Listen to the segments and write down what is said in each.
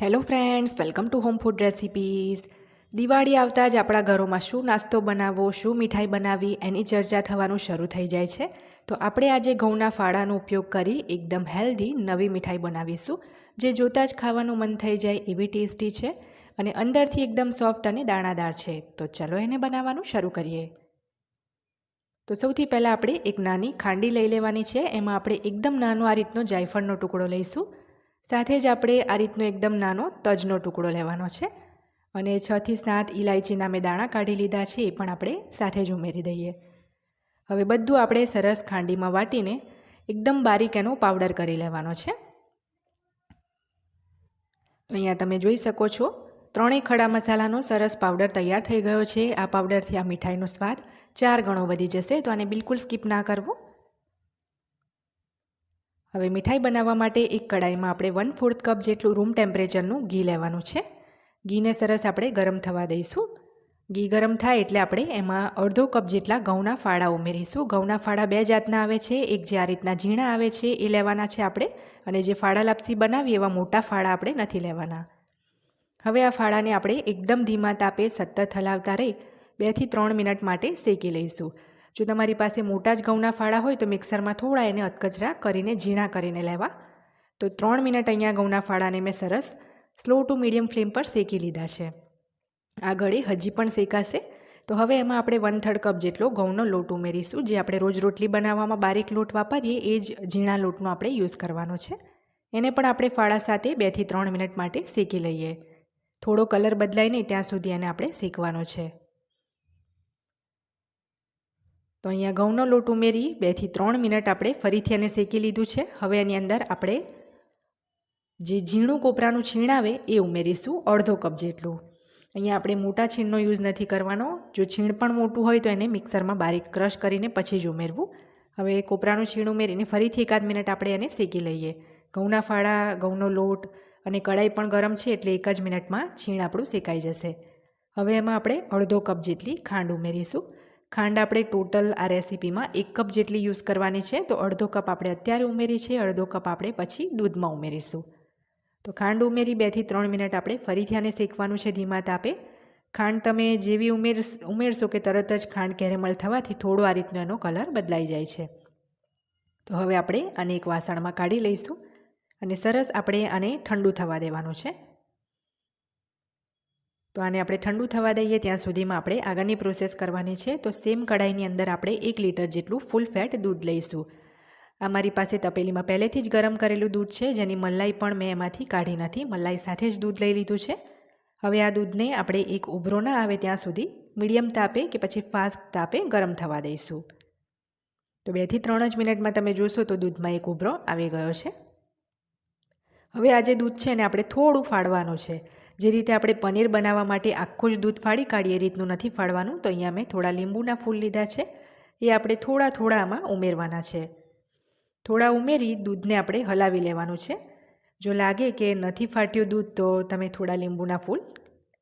Hello friends welcome to home food recipes Diwali આવતા જ આપણા ઘરોમાં શું નાસ્તો બનાવવો, શું મીઠાઈ બનાવવી, એની ચર્ચા થવાનું શરૂ થઈ જાય છે. તો આપણે આજે ઘઉંના ફાળાનો ઉપયોગ કરી એકદમ હેલ્ધી નવી મીઠાઈ બનાવીશું, જે જોતાં જ ખાવાનું મન થઈ જાય એવી ટેસ્ટી છે અને અંદરથી એકદમ સોફ્ટ અને દાણાદાર છે. તો ચલો એને બનાવવાનું શરૂ કરીએ. તો સૌથી પહેલાં આપણે એક નાની ખાંડી લઈ લેવાની છે, એમાં આપણે એકદમ નાનો આ રીતનો જાયફળનો ટુકડો લઈશું. સાથે જ આપણે આ રીતનો એકદમ નાનો તજનો ટુકડો લેવાનો છે અને છથી સાત ઇલાયચીના મેં દાણા કાઢી લીધા છે એ પણ આપણે સાથે જ ઉમેરી દઈએ. હવે બધું આપણે સરસ ખાંડીમાં વાટીને એકદમ બારીક એનો પાવડર કરી લેવાનો છે. અહીંયા તમે જોઈ શકો છો, ત્રણેય ખડા મસાલાનો સરસ પાવડર તૈયાર થઈ ગયો છે. આ પાવડરથી આ મીઠાઈનો સ્વાદ ચાર ગણો વધી જશે, તો આને બિલકુલ સ્કીપ ના કરવો. હવે મીઠાઈ બનાવવા માટે એક કડાઈમાં આપણે વન ફોર્થ કપ જેટલું રૂમ ટેમ્પરેચરનું ઘી લેવાનું છે. ઘીને સરસ આપણે ગરમ થવા દઈશું. ઘી ગરમ થાય એટલે આપણે એમાં અડધો કપ જેટલા ઘઉંના ફાળા ઉમેરીશું. ઘઉંના ફાળા બે જાતના આવે છે. એક જે આ રીતના ઝીણા આવે છે એ લેવાના છે આપણે અને જે ફાળા લાપસી બનાવીએ એવા મોટા ફાળા આપણે નથી લેવાના. હવે આ ફાળાને આપણે એકદમ ધીમા તાપે સતત હલાવતા રહી બેથી ત્રણ મિનિટ માટે શેકી લઈશું. જો તમારી પાસે મોટા જ ઘઉંના ફાળા હોય તો મિક્સરમાં થોડા એને અધકચરા કરીને ઝીણા કરીને લેવા. તો ત્રણ મિનિટ અહીંયા ઘઉંના ફાળાને મેં સરસ સ્લો ટુ મીડિયમ ફ્લેમ પર શેકી લીધા છે. આ ગળે હજી પણ શેકાશે. તો હવે એમાં આપણે વન થર્ડ કપ જેટલો ઘઉંનો લોટ ઉમેરીશું. જે આપણે રોજ રોટલી બનાવવામાં બારીક લોટ વાપરીએ એ જ ઝીણા લોટનો આપણે યુઝ કરવાનો છે. એને પણ આપણે ફાળા સાથે બેથી ત્રણ મિનિટ માટે શેકી લઈએ. થોડો કલર બદલાય નહીં, ત્યાં સુધી એને આપણે શેકવાનો છે. તો અહીંયા ઘઉંનો લોટ ઉમેરી બેથી ત્રણ મિનિટ આપણે ફરીથી એને શેકી લીધું છે. હવે એની અંદર આપણે જે ઝીણું કોપરાનું છીણ આવે એ ઉમેરીશું અડધો કપ જેટલું. અહીંયા આપણે મોટા છીણનો યુઝ નથી કરવાનો. જો છીણ પણ મોટું હોય તો એને મિક્સરમાં બારીક ક્રશ કરીને પછી જ ઉમેરવું. હવે કોપરાનું છીણ ઉમેરીને ફરીથી એકાદ મિનિટ આપણે એને શેકી લઈએ. ઘઉંના ફાળા, ઘઉંનો લોટ અને કડાઈ પણ ગરમ છે એટલે એક જ મિનિટમાં છીણ આપણું શેકાઈ જશે. હવે એમાં આપણે અડધો કપ જેટલી ખાંડ ઉમેરીશું. ખાંડ આપણે ટોટલ આ રેસીપીમાં એક કપ જેટલી યુઝ કરવાની છે. તો અડધો કપ આપણે અત્યારે ઉમેરી છે, અડધો કપ આપણે પછી દૂધમાં ઉમેરીશું. તો ખાંડ ઉમેરી બેથી ત્રણ મિનિટ આપણે ફરીથી આને શેકવાનું છે ધીમા તાપે. ખાંડ તમે જેવી ઉમેર ઉમેરશો કે તરત જ ખાંડ કેરેમલ થવાથી થોડો આ રીતનો એનો કલર બદલાઈ જાય છે. તો હવે આપણે આને એક વાસણમાં કાઢી લઈશું. અને સરસ આપણે આને ઠંડુ થવા દેવાનું છે. તો આને આપણે ઠંડુ થવા દઈએ ત્યાં સુધીમાં આપણે આગળની પ્રોસેસ કરવાની છે. તો સેમ કઢાઈની અંદર આપણે એક લીટર જેટલું ફૂલ ફેટ દૂધ લઈશું. આ મારી પાસે તપેલીમાં પહેલેથી જ ગરમ કરેલું દૂધ છે. જેની મલાઈ પણ મેં એમાંથી કાઢી નથી મલાઈ સાથે જ દૂધ લઈ લીધું છે. હવે આ દૂધને આપણે એક ઉભરો ના આવે ત્યાં સુધી મીડિયમ તાપે કે પછી ફાસ્ટ તાપે ગરમ થવા દઈશું. તો બેથી ત્રણ જ મિનિટમાં તમે જોશો તો દૂધમાં એક ઉભરો આવી ગયો છે. હવે આ જે દૂધ છે ને આપણે થોડું ફાડવાનું છે. જે રીતે આપણે પનીર બનાવવા માટે આખું જ દૂધ ફાડી કાઢીએ રીતનું નથી ફાડવાનું. તો અહીંયા મેં થોડા લીંબુના ફૂલ લીધા છે. એ આપણે થોડા થોડા આમાં ઉમેરવાના છે. થોડા ઉમેરી દૂધને આપણે હલાવી લેવાનું છે. જો લાગે કે નથી ફાટ્યું દૂધ, તો તમે થોડા લીંબુના ફૂલ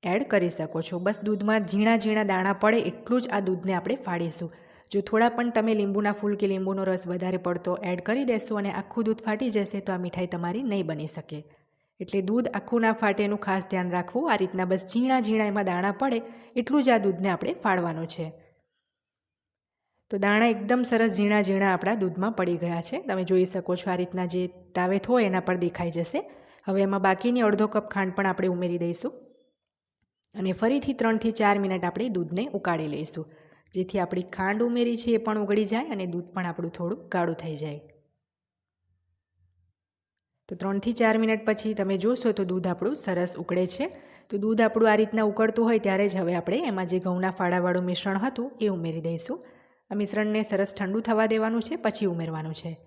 એડ કરી શકો છો. બસ દૂધમાં ઝીણા ઝીણા દાણા પડે એટલું જ આ દૂધને આપણે ફાડીશું. જો થોડા પણ તમે લીંબુના ફૂલ કે લીંબુનો રસ વધારે પડતો એડ કરી દેશો અને આખું દૂધ ફાટી જશે, તો આ મીઠાઈ તમારી નહીં બની શકે. એટલે દૂધ આખું ના ફાટે એનું ખાસ ધ્યાન રાખવું. આ રીતના બસ ઝીણા ઝીણા એમાં દાણા પડે એટલું જ આ દૂધને આપણે ફાળવાનું છે. તો દાણા એકદમ સરસ ઝીણા ઝીણા આપણા દૂધમાં પડી ગયા છે. તમે જોઈ શકો છો આ રીતના જે તાવેથ હોય એના પર દેખાઈ જશે. હવે એમાં બાકીની અડધો કપ ખાંડ પણ આપણે ઉમેરી દઈશું. અને ફરીથી ત્રણથી ચાર મિનિટ આપણે દૂધને ઉકાળી લઈશું. જેથી આપણી ખાંડ ઉમેરી છે એ પણ ઉગળી જાય અને દૂધ પણ આપણું થોડું ગાળું થઈ જાય. તો ત્રણથી ચાર મિનિટ પછી તમે જોશો તો દૂધ આપણું સરસ ઉકળે છે. તો દૂધ આપણું આ રીતના ઉકળતું હોય ત્યારે જ હવે આપણે એમાં જે ઘઉંના ફાળાવાળું મિશ્રણ હતું એ ઉમેરી દઈશું. આ મિશ્રણને સરસ ઠંડુ થવા દેવાનું છે, પછી ઉમેરવાનું છે.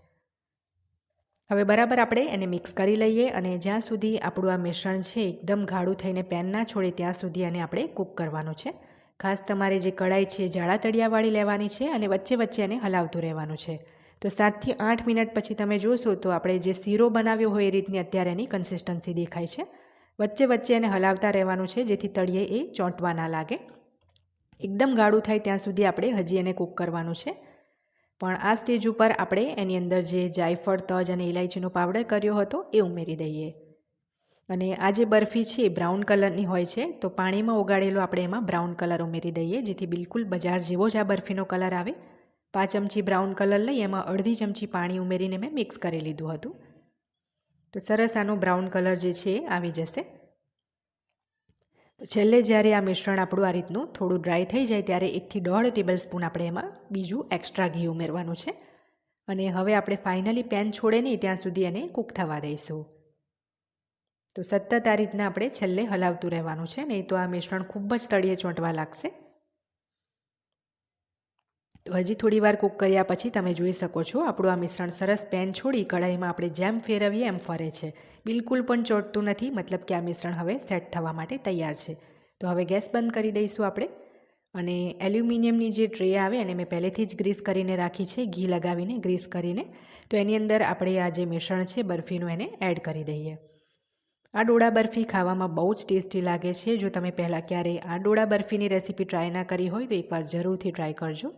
હવે બરાબર આપણે એને મિક્સ કરી લઈએ અને જ્યાં સુધી આપણું આ મિશ્રણ છે એકદમ ગાઢું થઈને પેન ના છોડે ત્યાં સુધી એને આપણે કૂક કરવાનું છે. ખાસ તમારે જે કઢાઈ છે જાડા તળિયાવાળી લેવાની છે અને વચ્ચે વચ્ચે એને હલાવતું રહેવાનું છે. તો સાતથી આઠ મિનિટ પછી તમે જોશો તો આપણે જે શીરો બનાવ્યો હોય એ રીતની અત્યારે એની કન્સિસ્ટન્સી દેખાય છે. વચ્ચે વચ્ચે એને હલાવતા રહેવાનું છે જેથી તળિયે એ ચોંટવા ના લાગે. એકદમ ગાઢું થાય ત્યાં સુધી આપણે હજી એને કૂક કરવાનું છે. પણ આ સ્ટેજ ઉપર આપણે એની અંદર જે જાયફળ, તજ અને ઇલાયચીનો પાવડર કર્યો હતો એ ઉમેરી દઈએ. અને આ જે બરફી છે એ બ્રાઉન કલરની હોય છે, તો પાણીમાં ઓગાળેલો આપણે એમાં બ્રાઉન કલર ઉમેરી દઈએ, જેથી બિલકુલ બજાર જેવો જ આ બરફીનો કલર આવે. પાંચ ચમચી બ્રાઉન કલર લઈ, એમાં અડધી ચમચી પાણી ઉમેરીને મેં મિક્સ કરી લીધું હતું. તો સરસ આનો બ્રાઉન કલર જે છે, આવી જશે. તો છેલ્લે જ્યારે આ મિશ્રણ આપણું આ રીતનું થોડું ડ્રાય થઈ જાય, ત્યારે એકથી દોઢ ટેબલ સ્પૂન આપણે એમાં બીજું એક્સ્ટ્રા ઘી ઉમેરવાનું છે. અને હવે આપણે ફાઇનલી પેન છોડે નહીં, ત્યાં સુધી એને કૂક થવા દઈશું. તો સતત આ રીતના આપણે છેલ્લે હલાવતું રહેવાનું છે, નહીં તો આ મિશ્રણ ખૂબ જ તળિયે ચોંટવા લાગશે. હજી થોડી વાર કૂક કર્યા પછી તમે જોઈ શકો છો, આપણું આ મિશ્રણ સરસ પેન છોડી કઢાઈમાં આપણે જેમ ફેરવીએ એમ ફરે છે. બિલકુલ પણ ચોંટતું નથી, મતલબ કે આ મિશ્રણ હવે સેટ થવા માટે તૈયાર છે. તો હવે ગેસ બંધ કરી દઈશું આપણે. અને એલ્યુમિનિયમની જે ટ્રે આવે એને મેં પહેલેથી જ ગ્રીસ કરીને રાખી છે, ઘી લગાવીને ગ્રીસ કરીને. તો એની અંદર આપણે આ જે મિશ્રણ છે, બરફીનું એને એડ કરી દઈએ. આ ડોળા બરફી ખાવામાં બહુ જ ટેસ્ટી લાગે છે. જો તમે પહેલાં ક્યારેય આ ડોળા બરફીની રેસીપી ટ્રાય ના કરી હોય તો એકવાર જરૂરથી ટ્રાય કરજો.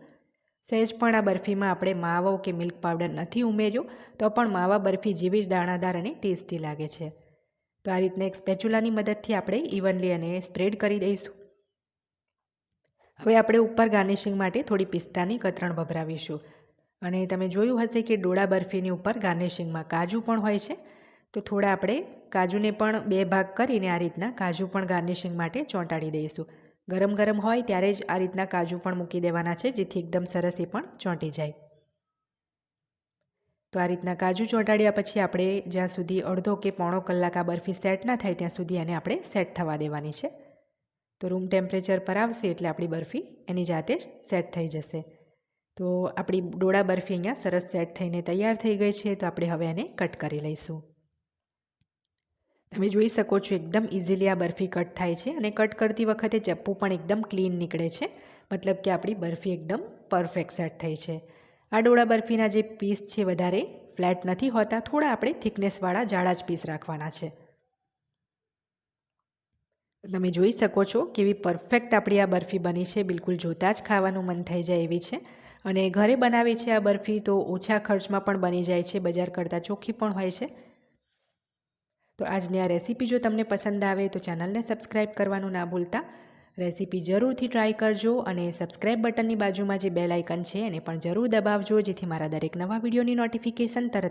સહેજ પણ આ બરફીમાં આપણે માવો કે મિલ્ક પાવડર નથી ઉમેર્યો, તો પણ માવા બરફી જેવી જ દાણાદાર અને ટેસ્ટી લાગે છે. તો આ રીતના એક સ્પેચ્યુલાની મદદથી આપણે ઇવનલી અને સ્પ્રેડ કરી દઈશું. હવે આપણે ઉપર ગાર્નિશિંગ માટે થોડી પિસ્તાની કતરણ ભભરાવીશું અને તમે જોયું હશે કે ડોળા બરફીની ઉપર ગાર્નિશિંગમાં કાજુ પણ હોય છે. તો થોડા આપણે કાજુને પણ બે ભાગ કરીને આ રીતના કાજુ પણ ગાર્નિશિંગ માટે ચોંટાડી દઈશું. ગરમ ગરમ હોય ત્યારે જ આ રીતના કાજુ પણ મૂકી દેવાના છે, જેથી એકદમ સરસ એ પણ ચોંટી જાય. તો આ રીતના કાજુ ચોંટાડ્યા પછી આપણે જ્યાં સુધી અડધો કે પોણો કલાક આ બરફી સેટ ના થાય ત્યાં સુધી એને આપણે સેટ થવા દેવાની છે. તો રૂમ ટેમ્પરેચર પર આવશે એટલે આપણી બરફી એની જાતે જ સેટ થઈ જશે. તો આપણી ડોળા બરફી અહીંયા સરસ સેટ થઈને તૈયાર થઈ ગઈ છે, તો આપણે હવે એને કટ કરી લઈશું. તમે જોઈ શકો છો, એકદમ ઇઝીલી આ બરફી કટ થાય છે અને કટ કરતી વખતે ચપ્પુ પણ એકદમ ક્લીન નીકળે છે. મતલબ કે આપણી બરફી એકદમ પરફેક્ટ સેટ થઈ છે. આ ડોળા બરફીના જે પીસ છે વધારે ફ્લેટ નથી હોતા, થોડા આપણે થિકનેસવાળા જાડા જ પીસ રાખવાના છે. તમે જોઈ શકો છો કેવી પરફેક્ટ આપણી આ બરફી બની છે. બિલકુલ જોતાં જ ખાવાનું મન થઈ જાય એવી છે. અને ઘરે બનાવી છે આ બરફી તો ઓછા ખર્ચમાં પણ બની જાય છે, બજાર કરતાં ચોખ્ખી પણ હોય છે. તો આજની આ રેસીપી જો તમને પસંદ આવે તો ચેનલને સબસ્ક્રાઈબ કરવાનું ના ભૂલતા. રેસીપી જરૂરથી ટ્રાય કરજો અને સબસ્ક્રાઈબ બટનની બાજુમાં જે બેલ આઇકન છે એને પણ જરૂર દબાવજો, જેથી મારા દરેક નવા વિડીયોની નોટિફિકેશન તરત